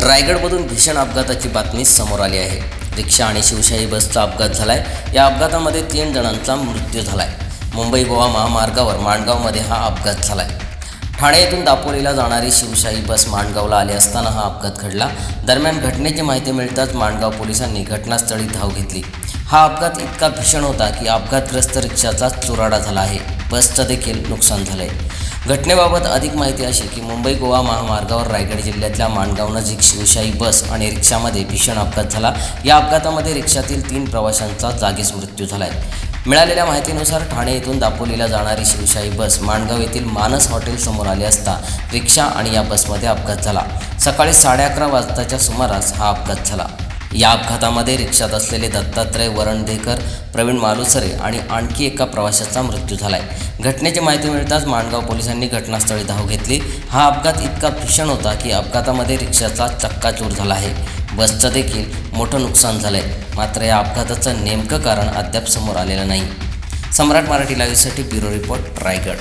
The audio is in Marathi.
रायगडमधून भीषण अपघाताची बातमी समोर आली आहे. रिक्षा आणि शिवशाही बसचा अपघात झालाय. या अपघातामध्ये तीन जणांचा मृत्यू झालाय. मुंबई गोवा महामार्गावर माणगावमध्ये हा अपघात झालाय. ठाणे येथून दापोलीला जाणारी शिवशाही बस माणगावला आली असताना हा अपघात घडला. दरम्यान घटनेची माहिती मिळताच माणगाव पोलिसांनी घटनास्थळी धाव घेतली. हा अपघात इतका भीषण होता की अपघातग्रस्त रिक्षाचा चुराडा झाला आहे. बसचं देखील नुकसान झालं आहे घटनेबाबत अधिक माहिती अशी की मुंबई गोवा महामार्गावर रायगड जिल्ह्यातल्या माणगाव नजीक शिवशाही बस आणि रिक्षामध्ये भीषण अपघात झाला. या अपघातामध्ये रिक्षातील तीन प्रवाशांचा जागीच मृत्यू झाला आहे मिळालेल्या माहितीनुसार ठाणे येथून दापोलीला जाणारी शिवशाही बस माणगाव येथील मानस हॉटेल समोर आली असता रिक्षा आणि या बसमध्ये अपघात झाला. सकाळी साडे अकरा वाजताच्या सुमारास हा अपघात झाला. या अपघातामध्ये रिक्षात असलेले दत्तात्रय वरणदेकर प्रवीण मालुसरे आणि आणखी एका प्रवाशाचा मृत्यू झाला आहे घटनेची माहिती मिळताच माणगाव पोलिसांनी घटनास्थळी धाव घेतली. हा अपघात इतका भीषण होता की अपघातामध्ये रिक्षाचा चक्काचूर झाला आहे. बसचं देखील मोठं नुकसान झालं आहे मात्र या अपघाताचं नेमकं कारण अद्याप समोर आलेलं नाही. सम्राट मराठी लाईव्हसाठी ब्युरो रिपोर्ट रायगड.